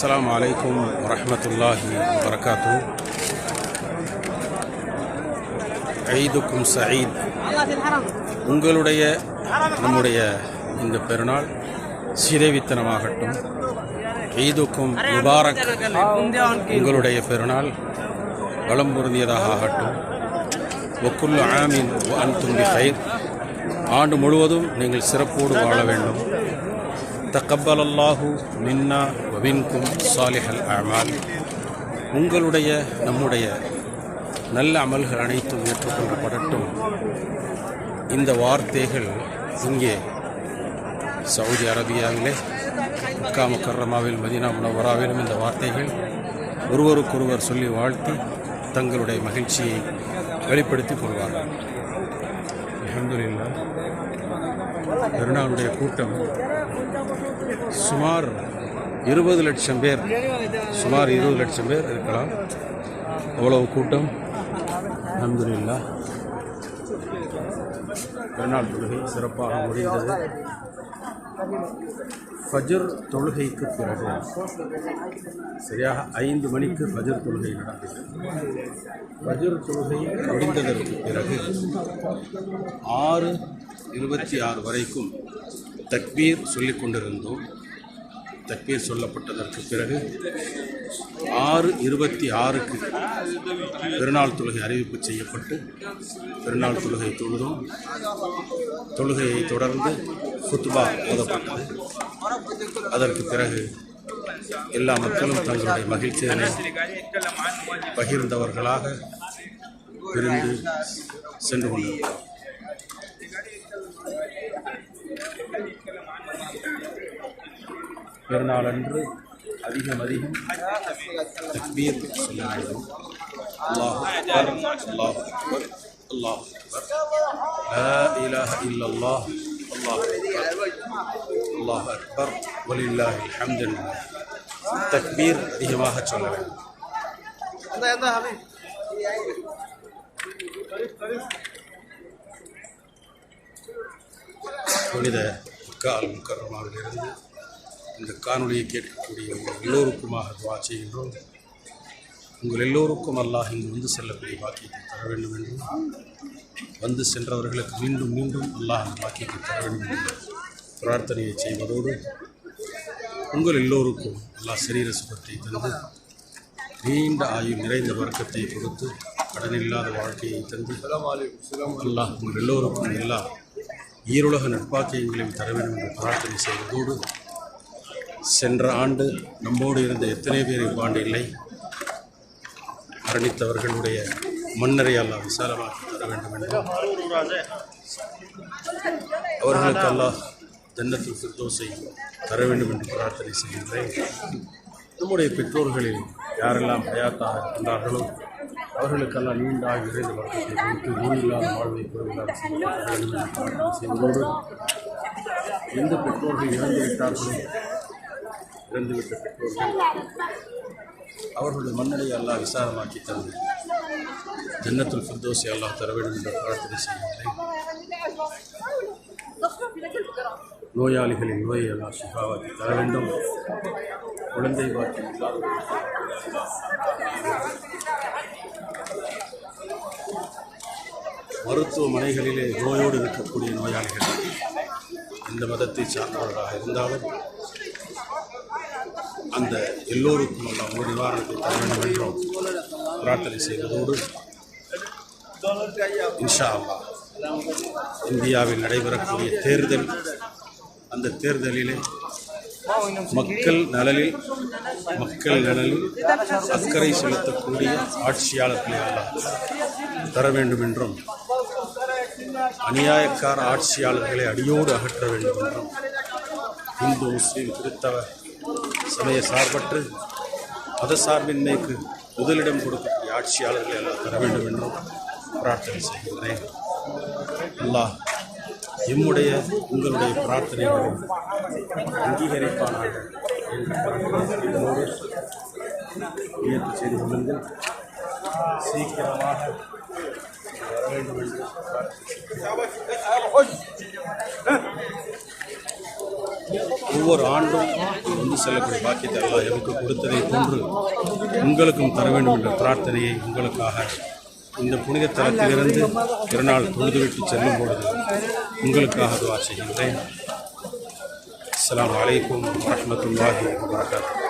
அஸ்லாம் வலைக்கும் வரமத்துல்லாஹி வரகாத்து ஐதுக்கும் சயீத் உங்களுடைய நம்முடைய இந்த பெருநாள் சிறைவித்தனமாகட்டும் ஈதுக்கும் முபாரக் உங்களுடைய பெருநாள் வளம் பொருந்தியதாக ஆகட்டும். ஒக்குல் ஆமின் அன் தும்பி ஃபைர் ஆண்டு முழுவதும் நீங்கள் சிறப்போடு வாழ வேண்டும். தக்கபல் அல்லாஹூ மின்னா வவின்கும் சாலிஹல் அமால். உங்களுடைய நம்முடைய நல்ல அமல்கள் அனைத்தும் ஏற்றுக்கொள்ளப்படட்டும். இந்த வார்த்தைகள் இங்கே சவுதி அரேபியாவிலே மக்கா முக்கர்ரமாவில் மதீனா முனவராவிலும் இந்த வார்த்தைகள் ஒருவருக்கொருவர் சொல்லி வாழ்த்தி தங்களுடைய மகிழ்ச்சியை வெளிப்படுத்திக் கொள்வார்கள். இல்லா பெருநாளுடைய கூட்டம் சுமார் இருபது லட்சம் பேர் சுமார் இருபது லட்சம் பேர் இருக்கலாம். அவ்வளவு கூட்டம். அல்ஹம்துலில்லாஹ் பெருநாள் தொழுகை சிறப்பாக முடிந்தது. ஃபஜர் தொழுகைக்கு பிறகு சரியாக ஐந்து மணிக்கு ஃபஜர் தொழுகை நடந்தது. ஃபஜர் தொழுகை முடிந்ததற்கு பிறகு ஆறு இருபத்தி ஆறு வரைக்கும் தக்பீர் சொல்லிக் கொண்டிருந்தோம். தக்பீர் சொல்லப்பட்டதற்கு பிறகு ஆறு இருபத்தி ஆறுக்கு பெருநாள் தொழுகை அறிவிப்பு செய்யப்பட்டு பெருநாள் தொழுகை தொழுதோம். தொழுகையை தொடர்ந்து குத்துபா ஓதப்பட்டது அதற்கு பிறகு எல்லா மக்களும் தங்களுடைய மகிழ்ச்சியை பகிர்ந்தவர்களாக பிரிந்து சென்று கொண்டிருக்கிறோம் பெருநாளன்று அதிகம் அதிகம். தக்பீர். சொல்ல வேண்டும் அல்லாஹ் அக்பர். அல்லாஹ் அக்பர். அல்லாஹ் அக்பர். லா இலாஹ இல்லல்லாஹ். அல்லாஹ் அக்பர். அல்லாஹ் அக்பர். வலில்லாஹி ஹம்தன் தக்பீர் அதிகமாக சொல்ல வேண்டும். புனித கால் முக்கரமாவிலிருந்து இந்த காணொலியை கேட்கக்கூடிய உங்கள் எல்லோருக்குமாக துவா செய்கின்றோம். உங்கள் எல்லோருக்கும் அல்லாஹ் இங்கு வந்து செல்லக்கூடிய பாக்கியத்தை தர வேண்டும் என்றும் வந்து சென்றவர்களுக்கு மீண்டும் மீண்டும் அல்லாஹ் அந்த பாக்கியத்தை தர வேண்டும் என்று பிரார்த்தனையை செய்வதோடு உங்கள் எல்லோருக்கும் அல்லாஹ் சரீர சுகத்தை தந்து நீண்ட ஆயுள் நிறைந்த வர்க்கத்தை கொடுத்து கடனில்லாத வாழ்க்கையை தந்து அல்லாஹ் உங்கள் எல்லோருக்கும் எல்லா ஈருலக நட்பாக்கியங்களையும் தர வேண்டும் என்று பிரார்த்தனை செய்வதோடு சென்ற ஆண்டு நம்மோடு இருந்த எத்தனை பேர் இவ்வாண்டு இல்லை? மரணித்தவர்களுடைய மன்னரை அல்லாஹ் தர வேண்டும் என்றும் அவர்களுக்கு அல்லாஹ் ஜன்னத்துல் ஃபிர்தோஸை தர வேண்டும் என்று பிரார்த்தனை செய்கின்றேன். நம்முடைய பெற்றோர்களில் யாரெல்லாம் ஹயாத்தாக இருக்கின்றார்களோ அவர்களுக்கெல்லாம் நீண்ட ஆயுள் நிறைந்த வர்க்கத்தை கொடுத்து நோயில்லாத வாழ்வை குறைவில்லாத எந்த பெற்றோர்கள் இறந்துவிட்டார்களோ இறந்துவிட்ட பெற்றோர்கள் அவர்களுடைய மன்னரை எல்லாம் விசாரமாக்கி தந்து ஜன்னத்துல் ஃபிர்தோஸை எல்லாம் தர வேண்டும் என்ற பிரார்த்தனை செய்கிறேன் நோயாளிகளின் நோயை எல்லாம் சுகாவாக்கி தர வேண்டும். குழந்தை பாக்கியம் இல்லாதவர்களுக்கு மருத்துவமனைகளிலே நோயோடு இருக்கக்கூடிய நோயாளிகள் எந்த மதத்தை சார்ந்தவர்களாக இருந்தாலும் அந்த எல்லோருக்கும் எல்லாம் ஒரு நிவாரணத்தை தர வேண்டும் என்றும் பிரார்த்தனை செய்வதோடு இன்ஷா அல்லா இந்தியாவில் நடைபெறக்கூடிய தேர்தல் அந்த தேர்தலிலே மக்கள் நலனில் மக்கள் நலனில் அக்கறை செலுத்தக்கூடிய ஆட்சியாளர்களை அல்லாஹ் தர வேண்டும் என்றும் அநியாயக்கார ஆட்சியாளர்களை அடியோடு அகற்ற வேண்டும் என்றும் இந்து முஸ்லீம் கிறித்தவ சமய சார்பற்று மத சார்பின்மைக்கு முதலிடம் கொடுக்கக்கூடிய ஆட்சியாளர்களை எல்லாம் தர வேண்டும் என்றும் பிரார்த்தனை செய்கின்றேன். அல்லாஹ் எம்முடைய உங்களுடைய பிரார்த்தனைகளை அங்கீகரிப்பானாக என்று முயற்சி செய்து கொள்ளுங்கள். சீக்கிரமாக வர வேண்டும் என்று ஒவ்வொரு ஆண்டும் வந்து செல்லக்கூடிய பாக்கியத்தை அல்லா எனக்கு கொடுத்ததை போன்று உங்களுக்கும் தர வேண்டும் என்ற பிரார்த்தனையை உங்களுக்காக இந்த புனித தலத்திலிருந்து திருநாள் தொழுதுவிட்டு செல்லும் பொழுது உங்களுக்காக துவா செய்கின்றேன். அஸ்லாம் வலைக்கம் வரமத்துல்லாஹி வரகாத்து